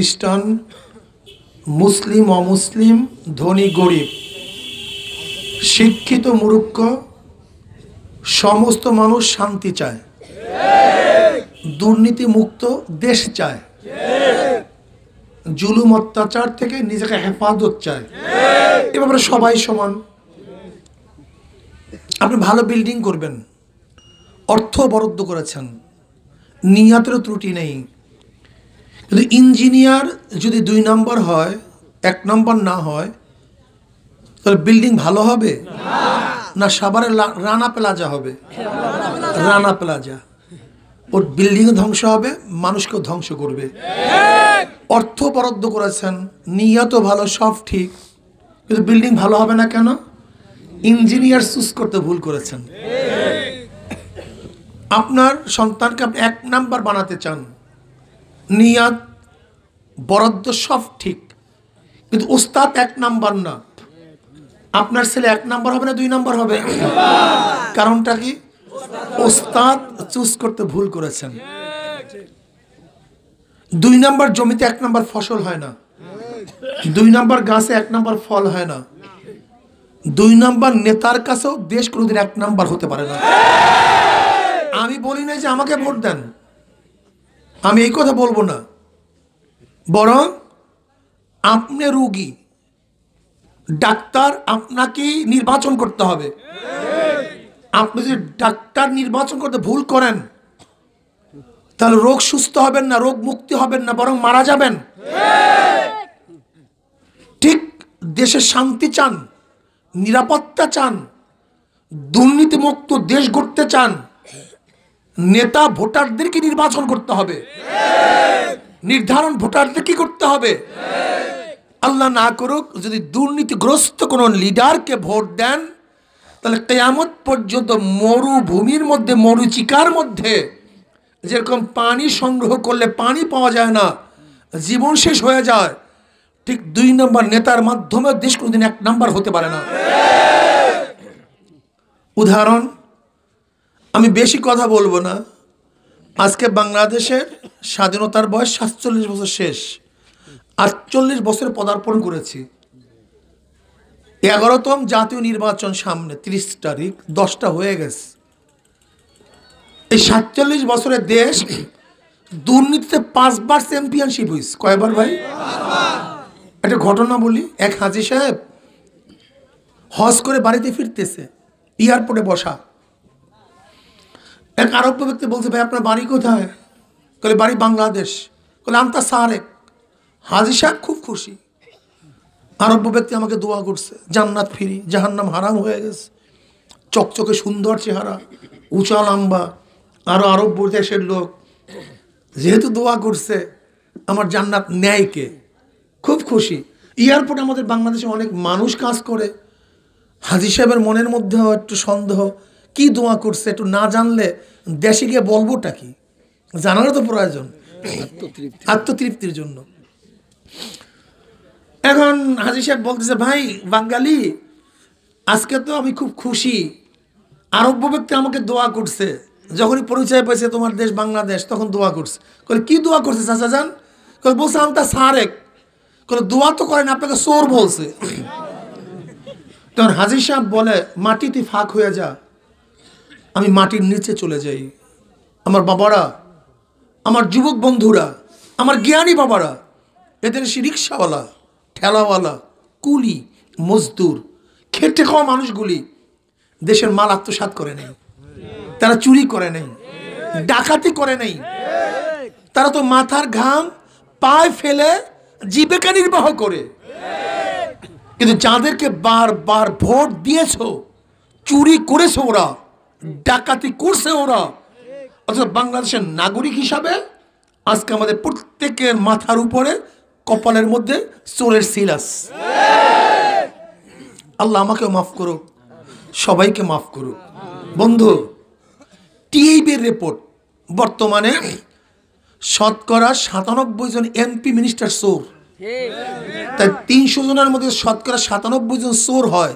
খ্রিস্টান, মুসলিম, অমুসলিম, ধনী, গরিব, শিক্ষিত, মূর্খ, সমস্ত মানুষ শান্তি চায়। দুর্নীতি মুক্ত দেশ চায়। জুলুম অত্যাচার থেকে নিজেকে হেফাজত চায়। এ ব্যাপারে সবাই সমান। আপনি ভালো বিল্ডিং করবেন। অর্থ বরাদ্দ করেছেন। নিয়াতেরও ত্রুটি নেই। কিন্তু ইঞ্জিনিয়ার যদি দুই নম্বর হয়, এক নম্বর না হয়, তাহলে বিল্ডিং ভালো হবে? না সাবারে লা- রানা প্লাজা হবে? রানা প্লাজা। ওর বিল্ডিং ধ্বংস হবে মানুষকেও ধ্বংস করবে। অর্থ বরাদ্দ করেছেন, নিয়ত ভালো, সব ঠিক। কিন্তু বিল্ডিং ভালো হবে না কেন? ইঞ্জিনিয়ার চুজ করতে ভুল করেছেন। আপনার সন্তানকে আপনি এক নাম্বার বানাতে চান। নিয়াত, বরাদ্দ সব ঠিক। কিন্তু উস্তাদ এক নাম্বার না। আপনার ছেলে এক নাম্বার হবে না দুই নাম্বার হবে? কারণটা কি? ওস্তাদ চুজ করতে ভুল করেছেন। দুই নাম্বার জমিতে এক নাম্বার ফসল হয় না। দুই নাম্বার গাছে এক নাম্বার ফল হয় না। দুই নাম্বার নেতার কাছেও দেশ কোনোদিন এক নাম্বার হতে পারে না। আমি বলি না যে আমাকে ভোট দেন। আমি এই কথা বলব না। বরং আপনি রুগী, ডাক্তার আপনাকে নির্বাচন করতে হবে। আপনি যদি ডাক্তার নির্বাচন করতে ভুল করেন, তাহলে রোগ সুস্থ হবেন না, রোগ মুক্তি হবেন না, বরং মারা যাবেন। ঠিক দেশে শান্তি চান, নিরাপত্তা চান, দুর্নীতিমুক্ত দেশ গড়তে চান নেতা ভোটারদেরকে নির্বাচন করতে হবে। নির্ধারণ ভোটারদের কি করতে হবে? আল্লাহ না করুক, যদি দুর্নীতিগ্রস্ত কোনো লিডারকে ভোট দেন, তাহলে কেয়ামত পর্যন্ত মরুভূমির মধ্যে, মরুচিকার মধ্যে যেরকম পানি সংগ্রহ করলে পানি পাওয়া যায় না, জীবন শেষ হয়ে যায়, ঠিক দুই নম্বর নেতার মাধ্যমে দেশ কোনোদিন এক নাম্বার হতে পারে না। উদাহরণ আমি বেশি কথা বলব না। আজকে বাংলাদেশের স্বাধীনতার বয়স সাতচল্লিশ বছর শেষ। আটচল্লিশ বছরে পদার্পণ করেছি। এগারোতম জাতীয় নির্বাচন সামনে, তিরিশ তারিখ, দশটা হয়ে গেছে। এই সাতচল্লিশ বছরের দেশ দুর্নীতিতে পাঁচবার চ্যাম্পিয়নশিপ হয়েছে। কয়বার ভাই? একটা ঘটনা বলি। এক হাজি সাহেব হজ করে বাড়িতে ফিরতেছে এয়ারপোর্টে বসা। এক আরব্য ব্যক্তি বলছে, ভাই, আপনার বাড়ি কোথায়? কলে বাড়ি বাংলাদেশ। কলে আমতা সারেক। হাজি সাহেব খুব খুশি। আরব্য ব্যক্তি আমাকে দোয়া করছে, জান্নাত ফিরি, জাহান্নাম হারাম হয়ে গেছে। চকচকে সুন্দর চেহারা, উঁচা লম্বা আরও আরব্য দেশের লোক। যেহেতু দোয়া করছে, আমার জান্নাত নেয় কে? খুব খুশি। এয়ারপোর্টে আমাদের বাংলাদেশে অনেক মানুষ কাজ করে। হাজি সাহেবের মনের মধ্যেও একটু সন্দেহ কি দোয়া করছে একটু না জানলে দেশে গিয়ে বলবোটা কি? জানারও তো প্রয়োজন। আত্মতৃপ্তির জন্য। এখন হাজি সাহেব বলতেছে ভাই বাঙালি আজকে তো আমি খুব খুশি। আরব্য ব্যক্তি আমাকে দোয়া করছে। যখনই পরিচয় পেয়েছে তোমার দেশ বাংলাদেশ তখন দোয়া করছে। কলে কি দোয়া করছে চাচা যান কলে বলছে আমি তা সারেক। কলে দোয়া তো করেন আপনাকে চোর বলছে। তখন হাজির সাহেব বলে মাটিতে ফাঁক হয়ে যা। আমি মাটির নিচে চলে যাই। আমার বাবারা, আমার যুবক বন্ধুরা, আমার জ্ঞানী বাবারা, এদের সে রিক্সাওয়ালা, ঠেলাওয়ালা, কুলি, মজদুর, খেটে খাওয়া মানুষগুলি দেশের মাল আত্মসাত করে নেই। তারা চুরি করে নেই, ডাকাতি করে নেই। তারা তো মাথার ঘাম পায়ে ফেলে জীবিকা নির্বাহ করে। কিন্তু যাদেরকে বারবার ভোট দিয়েছ, চুরি করেছে ওরা ডাকাতি করছে ওরা। অথচ বাংলাদেশের নাগরিক হিসাবে আজকে আমাদের প্রত্যেকের মাথার উপরে, কপালের মধ্যে চোরের সিলাস আল্লাহ আমাকেও মাফ করুক, সবাইকে মাফ করুক। বন্ধু, টিএইবির রিপোর্ট, বর্তমানে শতকরা সাতানব্বই জন এমপি মিনিস্টার চোর। তাই তিনশো জনের মধ্যে শতকরা সাতানব্বই জন চোর হয়।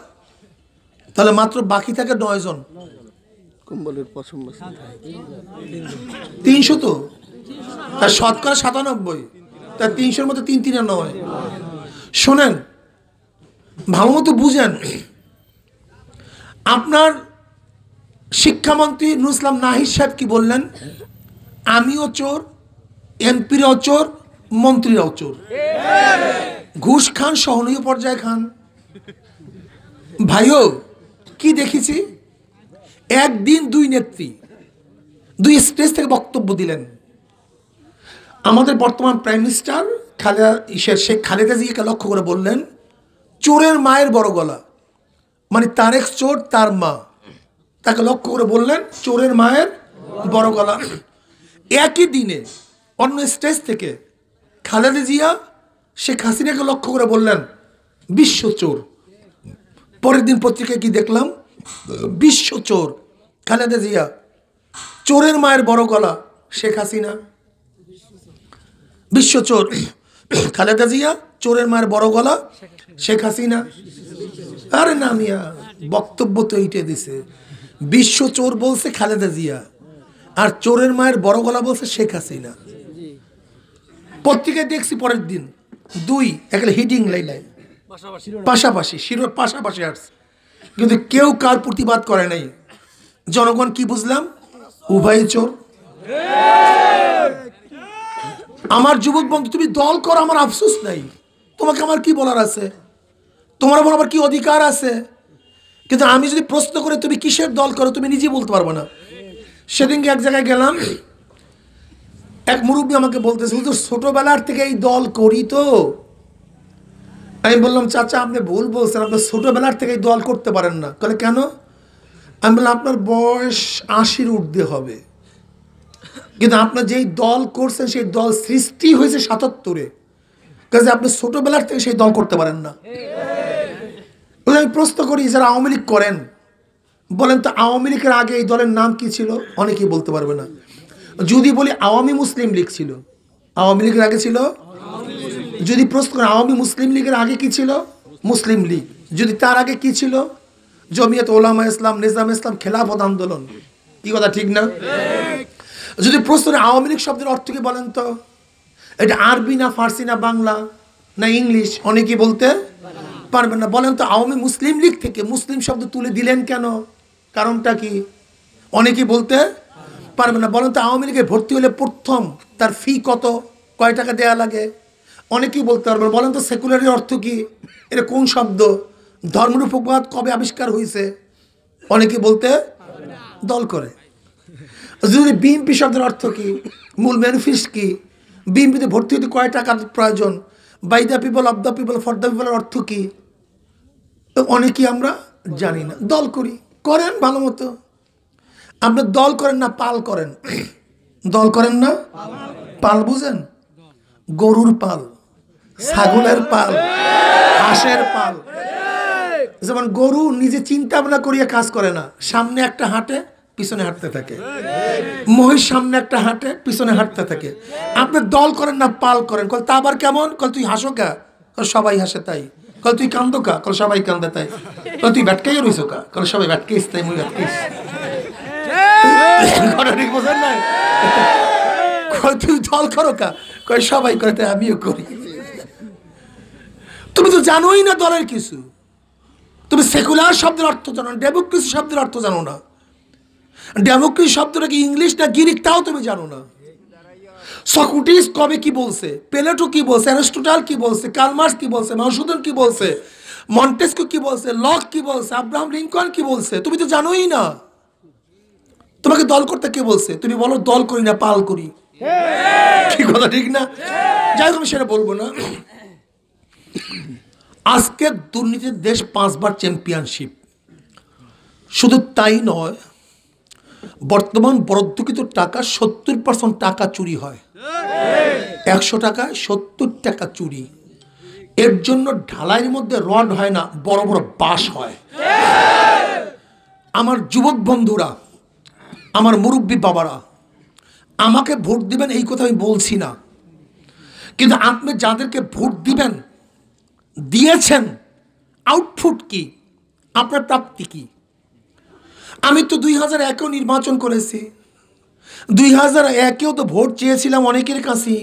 তাহলে মাত্র বাকি থাকে নয় জন। কম্বলের পশম তিনশো তো? তার শতকরা সাতানব্বই। তা তিনশোর মধ্যে তিন তিন নয়। শোনেন ভালো মতো বুঝেন, আপনার শিক্ষামন্ত্রী নুসলাম নাহিদ সাহেব কি বললেন? আমিও চোর, এমপিরাও চোর, মন্ত্রীরাও চোর। ঘুষ খান, সহনীয় পর্যায়ে খান। ভাইও, কি দেখেছি? একদিন দুই নেত্রী, দুই স্টেজ থেকে বক্তব্য দিলেন। আমাদের বর্তমান প্রাইম মিনিস্টার খালেদা ইসের শেখ খালেদা জিকে লক্ষ্য করে বললেন, চোরের মায়ের বড় গলা। মানে তারেক চোর, তার মা। তাকে লক্ষ্য করে বললেন, চোরের মায়ের বড় গলা। একই দিনে অন্য স্টেজ থেকে খালেদা জিয়া, শেখ হাসিনাকে লক্ষ্য করে বললেন, বিশ্ব চোর। পরের দিন পত্রিকায় কি দেখলাম? বিশ্ব চোর, খালেদা জিয়া। চোরের মায়ের বড় গলা, শেখ হাসিনা। বিশ্ব চোর, খালেদা জিয়া, চোরের মায়ের বড় গলা, শেখ হাসিনা। আরে না মিয়া, বক্তব্য তো এইটে দিছে। বিশ্ব চোর বলছে খালেদা জিয়া, আর চোরের মায়ের বড় গলা বলছে শেখ হাসিনা। পত্রিকায় দেখছি পরের দিন, দুই একটা হিডিং লাইন পাশাপাশি শিরোর পাশাপাশি আসছে। কিন্তু কেউ কার প্রতিবাদ করে নাই? জনগণ কি বুঝলাম? উভয় চোর। আমার যুবক বন্ধু, তুমি দল করো, আমার আফসোস নাই। তোমাকে আমার কি বলার আছে? তোমার উপর আমার কি অধিকার আছে? কিন্তু আমি যদি প্রশ্ন করে, তুমি কিসের দল করো, তুমি নিজে বলতে পারব না। সেদিনকে এক জায়গায় গেলাম। এক মুরব্বী আমাকে বলতেছে ছোটবেলার থেকে এই দল করি তো। আমি বললাম, চাচা, আপনি ভুল বলছেন। আপনি ছোটবেলার থেকে এই দল করতে পারেন না। তাহলে কেন? আমি বললাম, আপনার বয়স আশির ঊর্ধ্বে হবে। কিন্তু আপনার যেই দল করছেন, সেই দল সৃষ্টি হয়েছে সাতাত্তরে। কাজে আপনি ছোটবেলার থেকে সেই দল করতে পারেন না। আমি প্রশ্ন করি, যারা আওয়ামী লীগ করেন, বলেন তো আওয়ামী লীগের আগে এই দলের নাম কি ছিল? অনেকেই বলতে পারবে না। যদি বলি আওয়ামী মুসলিম লীগ ছিল, আওয়ামী লীগের আগে ছিল যদি প্রশ্ন করেন, আওয়ামী মুসলিম লীগের আগে কি ছিল? মুসলিম লীগ। যদি তার আগে কি ছিল? জমিয়ত ওলামা ইসলাম, নিজাম ইসলাম খেলাফত আন্দোলন। কি কথা, ঠিক না? যদি প্রশ্ন আওয়ামী লীগ শব্দের অর্থ কি বলেন তো? এটা আরবি না ফার্সি না বাংলা না ইংলিশ? অনেকেই বলতে পারবেন না। বলেন তো, আওয়ামী মুসলিম লীগ থেকে মুসলিম শব্দ তুলে দিলেন কেন? কারণটা কি? অনেকেই বলতে পারবেন না। বলেন তো, আওয়ামী লীগে ভর্তি হলে প্রথম তার ফি কত? কয় টাকা দেয়া লাগে? অনেকেই বলতে পারবেন বলেন তো সেকুলারের অর্থ কি? এটা কোন শব্দ? ধর্মরূপবাদ কবে আবিষ্কার হয়েছে অনেকেই বলতে দল করে। যদি বিএমপি শব্দের অর্থ কি? মূল ম্যানিফেস্ট কি? বিএমপিতে ভর্তি হতে কয় টাকার প্রয়োজন? By the people of the people for the পিপলের অর্থ কি? অনেকেই আমরা জানি না। দল করি। করেন ভালো মতো। আপনি দল করেন না, পাল করেন। দল করেন না? পাল বুঝেন? গরুর পাল। ছাগলের পাল, হাঁসের পাল। যেমন গরু নিজে চিন্তা ভাবনা করিয়া কাজ করে না, সামনে একটা হাঁটে, পিছনে হাঁটতে থাকে। মহিষ সামনে একটা হাঁটে, পিছনে হাঁটতে থাকে। আপনি দল করেন না, পাল করেন। কল, তা আবার কেমন? কল, তুই হাসো কা? কল, সবাই হাসে তাই। কল, তুই কান্দো কা? কল, সবাই কান্দে তাই। কল, তুই ব্যাটকাই রইছো কা? কল, সবাই ব্যাটকাইস তাই, মুই ব্যাটকাইস নাই? কল, তুই দল করো কা? কয় সবাই করে তাই, আমিও করি। তুমি তো জানোই না দলের কিছু। তুমি সেকুলার শব্দের অর্থ জানো না ডেমোক্রেসি শব্দের অর্থ জানো না। ডেমোক্রেসি শব্দটা কি ইংলিশ না গিরিক তাও তুমি জানো না। সকুটিস কবে কি বলছে? পেলেটো কি বলছে? অ্যারিস্টোটাল কি বলছে? কালমার্স কি বলছে? মধুসূদন কি বলছে? মন্টেস্কো কি বলছে? লক কি বলছে? আব্রাহাম লিঙ্কন কি বলছে? তুমি তো জানোই না। তোমাকে দল করতে কে বলছে? তুমি বলো দল করি না পাল করি। কি কথা ঠিক না? যাই হোক আমি সেটা বলব না। আজকে দুর্নীতির দেশ পাঁচবার চ্যাম্পিয়নশিপ শুধু তাই নয়, বর্তমান বরাদ্দকৃত টাকা সত্তর পার্সেন্ট টাকা চুরি হয়। একশো টাকায় সত্তর টাকা চুরি। এর জন্য ঢালাইয়ের মধ্যে রড হয় না, বড় বড় বাস হয়। আমার যুবক বন্ধুরা, আমার মুরব্বী বাবারা, আমাকে ভোট দিবেন এই কথা আমি বলছি না। কিন্তু আপনি যাদেরকে ভোট দিবেন দিয়েছেন আউটপুট কি? আপনার প্রাপ্তি কি? আমি তো দুই হাজার একেও নির্বাচন করেছি। দুই হাজার একেও তো ভোট চেয়েছিলাম অনেকের কাছে।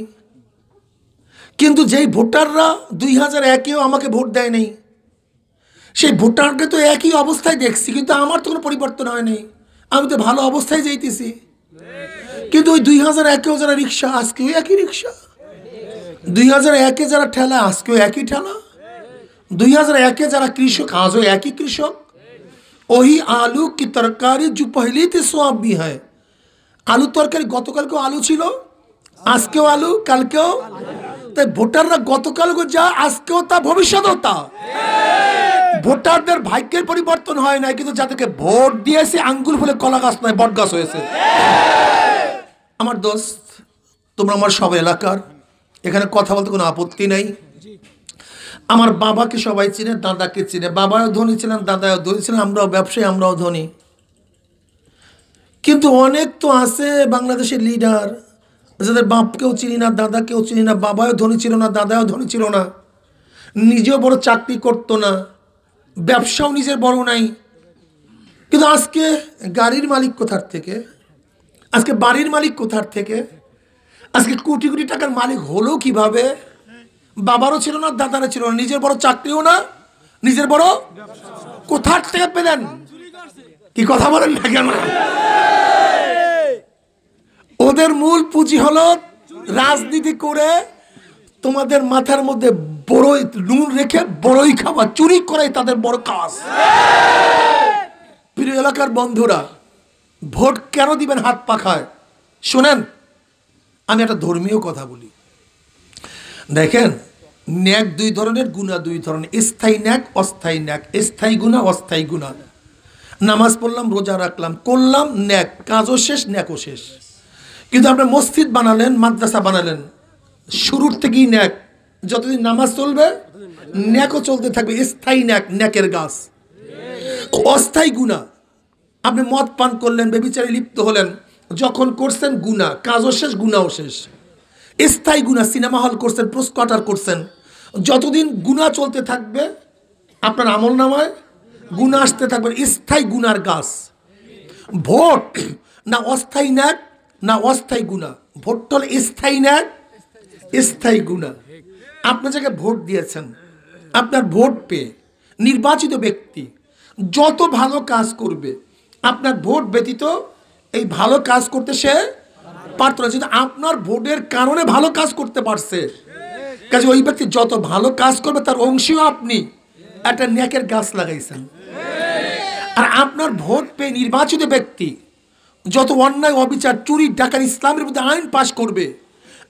কিন্তু যেই ভোটাররা দুই হাজার একেও আমাকে ভোট দেয় নাই, সেই ভোটারকে তো একই অবস্থায় দেখছি, কিন্তু আমার তো কোনো পরিবর্তন হয়নি আমি তো ভালো অবস্থায় যাইতেছি। কিন্তু ওই দুই হাজার একেও যারা রিক্সা, আজকেও একই রিক্সা। দুই হাজার একে যারা ঠেলা, আজকেও একই ঠেলা। দুই হাজার একে যারা কৃষক আজও একই কৃষক ওই আলু কি তরকারি जो पहले थे सो अब भी है আলু তরকারি গতকালকেও আলু ছিল আজকেও আলু কালকেও তাই ভোটাররা গতকালকে যা আজকেও তা ভবিষ্যতেও তা ভোটারদের ভাগ্যের পরিবর্তন হয় না কিন্তু যাদেরকে ভোট দিয়েছে আঙ্গুল ফুলে কলা গাছ নয় বট গাছ হয়েছে আমার দোস্ত তোমরা আমার সব এলাকার এখানে কথা বলতে কোনো আপত্তি নাই আমার বাবাকে সবাই চিনে, দাদাকে চিনে। বাবাও ধনী ছিলেন, দাদাও ধনী ছিলেন, আমরাও ব্যবসায়ী, আমরাও ধনী। কিন্তু অনেক তো আছে বাংলাদেশের লিডার যাদের বাপকেও চিনি না, দাদাকেও চিনি না, বাবাও ধনী ছিল না, দাদাও ধনী ছিল না। নিজেও বড় চাকরি করতো না, ব্যবসাও নিজের বড় নাই। কিন্তু আজকে গাড়ির মালিক কোথার থেকে? আজকে বাড়ির মালিক কোথার থেকে? আজকে কোটি কোটি টাকার মালিক হলো কীভাবে? বাবারও ছিল না, দাদারও ছিল না। নিজের বড় চাকরিও না, নিজের বড় কোথার থেকে পেলেন? কি কথা বলেন না কেন? ওদের মূল পুঁজি হলো রাজনীতি করে তোমাদের মাথার মধ্যে বড়ই নুন রেখে বড়ই খাওয়া চুরি করাই তাদের বড় কাজ। প্রিয় এলাকার বন্ধুরা, ভোট কেন দিবেন হাত পাখায়? শোনেন, আমি একটা ধর্মীয় কথা বলি। দেখেন, ন্যাক দুই ধরনের গুণা দুই ধরনের। স্থায়ী ন্যাক, অস্থায়ী ন্যাক। স্থায়ী গুণা অস্থায়ী গুণা নামাজ পড়লাম, রোজা রাখলাম, করলাম, ন্যাক। কাজও শেষ, ন্যাকও শেষ। কিন্তু আপনি মসজিদ বানালেন, মাদ্রাসা বানালেন, শুরুর থেকেই ন্যাক। যতদিন নামাজ চলবে, ন্যাকও চলতে থাকবে। স্থায়ী ন্যাক, ন্যাকের গাছ। অস্থায়ী গুণা আপনি মদ পান করলেন, বেবিচারে লিপ্ত হলেন, যখন করছেন গুণা কাজও শেষ গুণাও শেষ। স্থায়ী গুণা সিনেমা হল করছেন প্রস্কটার করছেন। যতদিন গুণা চলতে থাকবে, আপনার আমল নামায় গুণা আসতে থাকবে, স্থায়ী গুণার গাছ। ভোট না অস্থায়ী ন্যাক, না অস্থায়ী গুণা। ভোটটা হলো স্থায়ী ন্যাক, স্থায়ী গুণা। আপনি যাকে ভোট দিয়েছেন, আপনার ভোট পেয়ে নির্বাচিত ব্যক্তি যত ভালো কাজ করবে, আপনার ভোট ব্যতীত এই ভালো কাজ করতে সে পারত না যদি আপনার ভোটের কারণে ভালো কাজ করতে পারছে। কাজে ওই ব্যক্তি যত ভালো কাজ করবে, তার অংশীয় আপনি। একটা ন্যাকের গাছ লাগাইছেন। আর আপনার ভোট পেয়ে নির্বাচিত ব্যক্তি যত অন্যায়, অবিচার, চুরি ডাকার ইসলামের মধ্যে আইন পাশ করবে,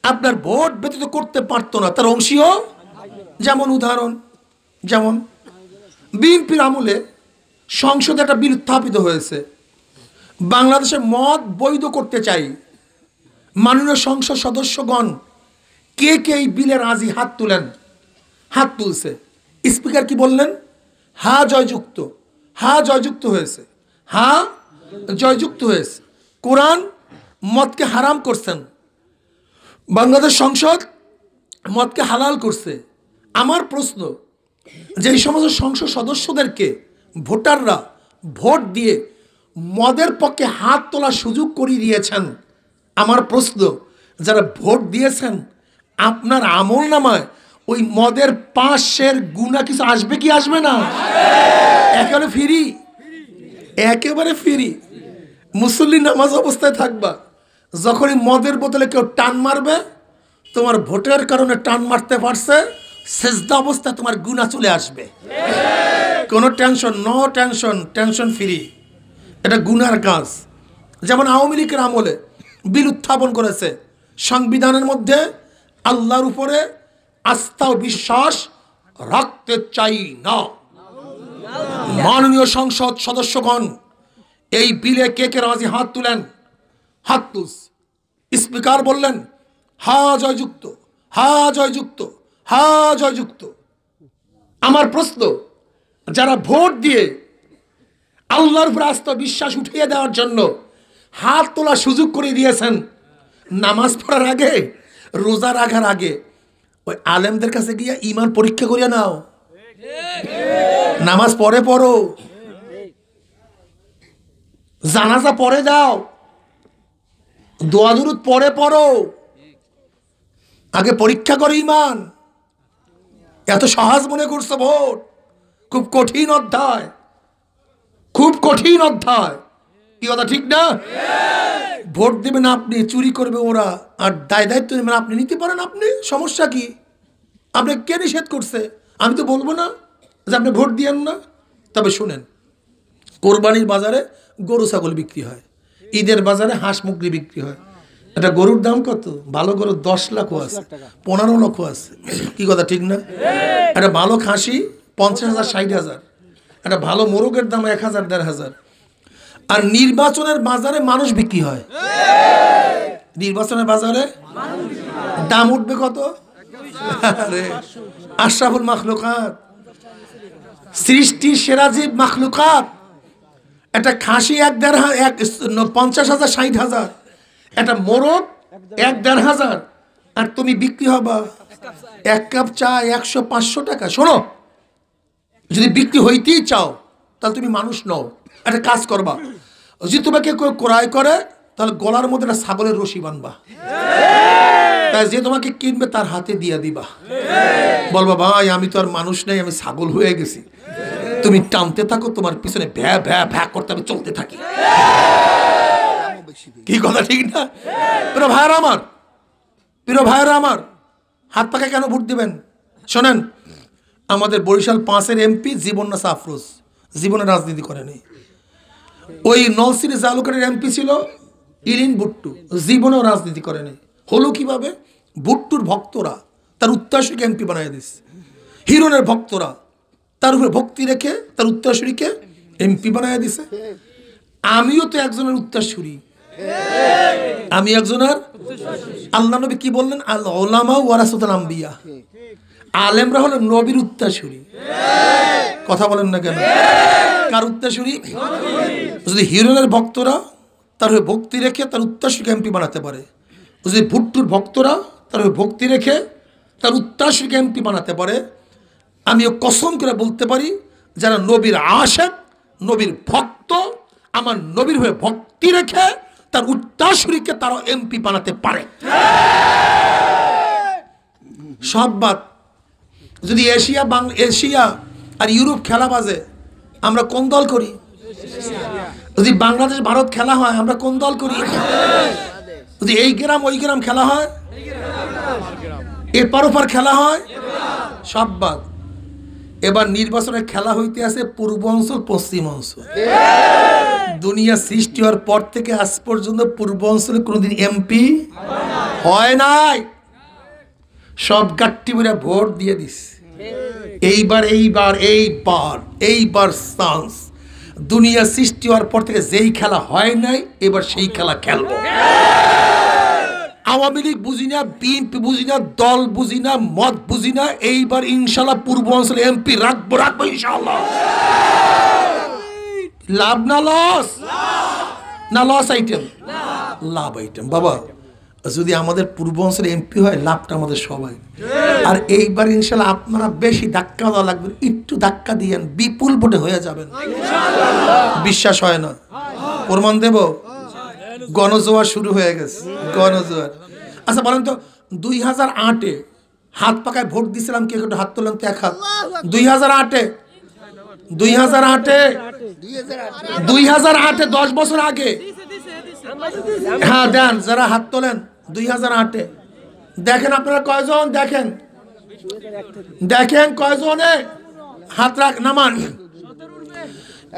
আপনার ভোট ব্যতীত করতে পারতো না, তার অংশীয় যেমন উদাহরণ, যেমন বিএনপির আমলে সংসদে একটা বিল উত্থাপিত হয়েছে। বাংলাদেশে মদ বৈধ করতে চাই মাননীয় সংসদ সদস্যগণ, কে কে এই বিলে রাজি হাত তুলেন? হাত তুলছে। স্পিকার কি বললেন? হা জয়যুক্ত হা জয়যুক্ত হয়েছে। হা জয়যুক্ত হয়েছে। কোরআন মদকে হারাম করছেন। বাংলাদেশ সংসদ মদকে হালাল করছে। আমার প্রশ্ন, যে সমস্ত সংসদ সদস্যদেরকে ভোটাররা ভোট দিয়ে মদের পক্ষে হাত তোলার সুযোগ করিয়ে দিয়েছেন আমার প্রশ্ন, যারা ভোট দিয়েছেন, আপনার আমল নামায় ওই মদের পাশের গুণা কিছু আসবে কি আসবে না? একেবারে ফিরি একেবারে ফিরি মুসল্লি নামাজ অবস্থায় থাকবা যখনই মদের বোতলে কেউ টান মারবে, তোমার ভোটের কারণে টান মারতে পারছে, সেজদা অবস্থায় তোমার গুণা চলে আসবে। কোনো tension no tension tension free এটা গুনার কাজ। যেমন আওয়ামী লীগের আমলে বিল উত্থাপন করেছে। সংবিধানের মধ্যে আল্লাহর উপরে আস্থা ও বিশ্বাস রাখতে চাই না। মাননীয় সংসদ সদস্যগণ, এই বিলে কে কে রাজি হাত তুলেন? হাত তুলস স্পিকার বললেন, হা জয়যুক্ত হা জয়যুক্ত হা জয়যুক্ত আমার প্রশ্ন, যারা ভোট দিয়ে আল্লাহর উপর আস্থা বিশ্বাস উঠিয়ে দেওয়ার জন্য হাত তোলার সুযোগ করে দিয়েছেন। নামাজ পড়ার আগে, রোজা রাখার আগে। ওই আলেমদের কাছে গিয়ে ইমান পরীক্ষা করিয়া নাও। নামাজ পরে পড়ো। জানাজা পরে যাও। দোয়া দুরুদ পরে পড়ো। আগে পরীক্ষা করে ইমান এত সহজ মনে করছ ভোট? খুব কঠিন অধ্যায়। খুব কঠিন অধ্যায়। কি কথা ঠিক না? ভোট দেবেন আপনি চুরি করবে ওরা। আর দায় দায়িত্ব নেবেন আপনি নিতে পারেন আপনি সমস্যা কি? আপনি কে নিষেধ করছে? আমি তো বলব না যে আপনি ভোট দিয়েন না। তবে শুনেন কোরবানির বাজারে গরু ছাগল বিক্রি হয়। ঈদের বাজারে হাঁস মুগরি বিক্রি হয়। একটা গরুর দাম কত? ভালো গরুর দশ লাখও আছে পনেরো লক্ষ আছে। কি কথা ঠিক না? একটা ভালো খাসি পঞ্চাশ হাজার ষাট হাজার। একটা ভালো মোরগের দাম এক হাজার দেড় হাজার। আর নির্বাচনের বাজারে মানুষ বিক্রি হয়। নির্বাচনের বাজারে দাম উঠবে কত? আশরাফুল মাখলুকাত সৃষ্টির সেরাজীব মাখলুকাত, একটা খাসি এক দেড় এক পঞ্চাশ হাজার, ষাট হাজার, একটা মোরগ এক দেড় হাজার, আর তুমি বিক্রি হবা এক কাপ চা একশো পাঁচশো টাকা। শোনো, যদি বিক্রি হইতেই চাও তাহলে তুমি মানুষ নও। একটা কাজ করবা। যদি তোমাকে কেউ ক্রয় করে, তাহলে গলার মধ্যে একটা ছাগলের রশি বানবা। তাই যে তোমাকে কিনবে, তার হাতে দিয়া দিবা। বলবা, ভাই, আমি তো আর মানুষ নাই, আমি ছাগল হয়ে গেছি। তুমি টানতে থাকো, তোমার পিছনে ভ্যা ভ্যা ভ্যা করতে আমি চলতে থাকি। কি কথা, ঠিক না? প্রিয় ভাইয়েরা আমার, প্রিয় ভাইয়েরা আমার, হাত পাকে কেন ভোট দিবেন? শোনেন, আমাদের বরিশাল পাঁচের এমপি জীবন্যাস আফরোজ। জীবনে রাজনীতি করেনি ওই নলসিরি জালুকারের এমপি ছিল ইরিন ভুট্টু। জীবনেও রাজনীতি করেনি হলো কীভাবে? ভুট্টুর ভক্তরা তার উত্তরসূরিকে এমপি বানিয়ে দিস হিরনের ভক্তরা তার উপরে ভক্তি রেখে তার উত্তরসূরিকে এমপি বানিয়ে দিছে আমিও তো একজনের উত্তরসূরি আমি একজনের আল্লাহ নবী কি বললেন? আল ওলামা ওয়ারাসুল আম্বিয়া। আলেমরা হলো নবীর উত্তরসূরি কথা বলেন না কেন? কার উত্তরসূরি যদি হিরনের ভক্তরা তার হয়ে ভক্তি রেখে তার উত্তরসূরিকে এমপি বানাতে পারে, যদি ভুট্টুর ভক্তরা তার হয়ে ভক্তি রেখে তার উত্তরসূরিকে এমপি বানাতে পারে, আমিও কসম করে বলতে পারি, যারা নবীর আশেক, নবীর ভক্ত, আমার নবীর হয়ে ভক্তি রেখে তার উত্তরসূরিকে তারা এমপি বানাতে পারে। সব বাদ। যদি এশিয়া বাং এশিয়া আর ইউরোপ খেলা বাজে, আমরা কোন দল করি? যদি বাংলাদেশ, ভারত খেলা হয়, আমরা কোন দল করি? যদি এই গ্রাম, ওই গ্রাম খেলা হয়? এপার ওপার খেলা হয়? সব বাদ। এবার নির্বাচনের খেলা হইতে আছে পূর্ব অঞ্চল, পশ্চিম অঞ্চল। দুনিয়া সৃষ্টি হওয়ার পর থেকে আজ পর্যন্ত পূর্ব অঞ্চলে কোনোদিন এমপি হয় নাই। সব গাট্টি ভোট দিয়ে দিস এইবার এইবার এইবার এইবার চান্স দুনিয়া সৃষ্টি হওয়ার পর থেকে যেই খেলা হয় নাই, এবার সেই খেলা খেলব। আওয়ামী লীগ বুঝি না, বিএনপি বুঝি না, দল বুঝি না, মত বুঝি না, এইবার ইনশাল্লাহ পূর্ব অঞ্চলে এমপি রাখব রাখব ইনশাল্লাহ। লাভ না লস না। লস আইটেম লাভ আইটেম বাবা যদি আমাদের পূর্ব অঞ্চলে এমপি হয়, লাভটা আমাদের সবাই। আর এইবার ইনশাল্লাহ আপনারা বেশি ধাক্কা দেওয়া লাগবে একটু ধাক্কা দিয়েন বিপুল ভোটে হয়ে যাবেন। বিশ্বাস হয় না। প্রমাণ দেব? গণজোয়ার শুরু হয়ে গেছে, গণজোয়ার। আচ্ছা বলেন তো, দুই হাজার আটে হাত পাকায় ভোট দিছিলাম কে, একটু হাত তোলেন তো এক হাত। দুই হাজার আটে, দুই হাজার আট, দুই হাজার আটে, দশ বছর আগে। হ্যাঁ দেন, যারা হাত তোলেন। দুই হাজার আটে। দেখেন আপনারা কয়জন? দেখেন। দেখেন কয়জনে? হাত রাখ, নামান।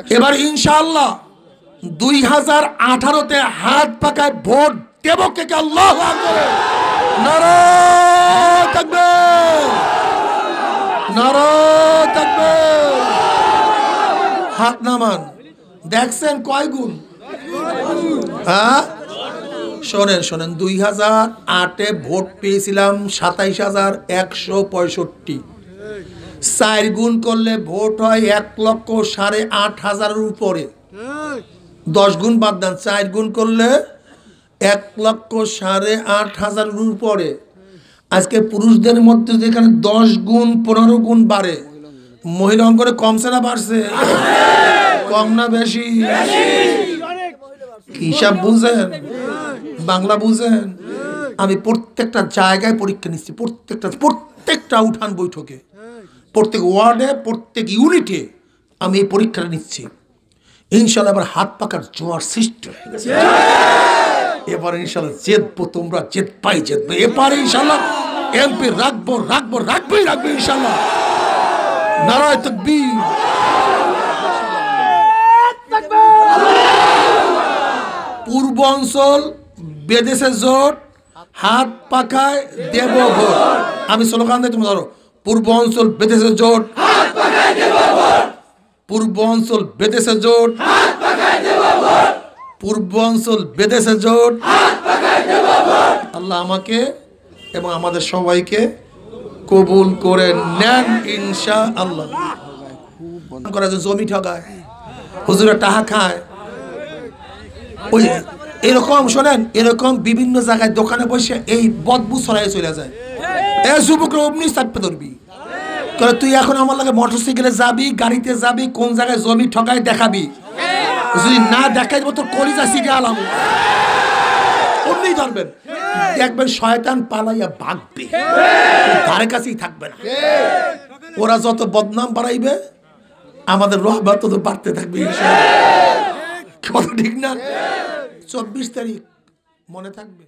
এবার ইনশাল্লাহ দুই হাজার আঠারোতে হাত পাকায় ভোট দেব কে আল্লাহ। নারায় তাকবীর। হাত নামান। দেখছেন কয় গুণ? হ্যাঁ? শোনেন শোনেন, দুই হাজার আটে ভোট পেয়েছিলাম সাতাইশ হাজার একশো পঁয়ষট্টি। চার গুণ করলে ভোট হয় এক লক্ষ সাড়ে আট হাজারের উপরে। দশ গুণ বাদ দেন, চার গুণ করলে এক লক্ষ সাড়ে আট হাজারের উপরে। আজকে পুরুষদের মধ্যে যেখানে দশ গুণ, পনেরো গুণ বাড়ে, মহিলা অঙ্করে কমছে না বাড়ছে? কম না বেশি? হিসাব বুঝেন? বুঝেন? আমি প্রত্যেকটা জায়গায় পরীক্ষা নিচ্ছি, প্রত্যেকটা প্রত্যেকটা উঠান বৈঠকে, প্রত্যেক ওয়ার্ডে, প্রত্যেক ইউনিটে আমি এই পরীক্ষাটা নিচ্ছি। ইনশাল্লাহ এবার হাত পাকার জোয়ার সৃষ্টি হয়ে গেছে। এবার ইনশাল্লাহ জেতবো তোমরা, জেত পাই জেতবে। এবারে ইনশাল্লাহ এমপি রাখব রাখব, রাখবোই রাখব ইনশাল্লাহ। নারায় তকবীর। পূর্ব অঞ্চল বেদেশে জোট, হাত পাখায় দেব ভোট। আমি স্লোগান দিই, তুমি ধরো। পূর্ব অঞ্চল বেদেশে জোট পূর্ব অঞ্চল বেদেশে জোট পূর্ব অঞ্চল বেদেশে জোট আল্লাহ আমাকে এবং আমাদের সবাইকে কবুল করে নেন ইনশা আল্লাহ করা জমি ঠকায় হুজুরা টাহা খায়। ওই এরকম শোনেন এরকম বিভিন্ন জায়গায় দোকানে বসে এই বদবু ছড়াই চলে যায়। এ যুবকরা অমনি চাপে ধরবি। কারণ তুই এখন আমার লাগে মোটর সাইকেলে যাবি গাড়িতে যাবি কোন জায়গায় জমি ঠকায় দেখাবি? যদি না দেখাই দেবো তোর কলিজা সিটে আলাম। অমনি ধরবেন। দেখবেন শয়তান পালাইয়া ভাগবে। ধারে কাছেই থাকবে না। ওরা যত বদনাম বাড়াইবে আমাদের রহবা তত বাড়তে থাকবে। কথা ঠিক না? চব্বিশ তারিখ মনে থাকবে?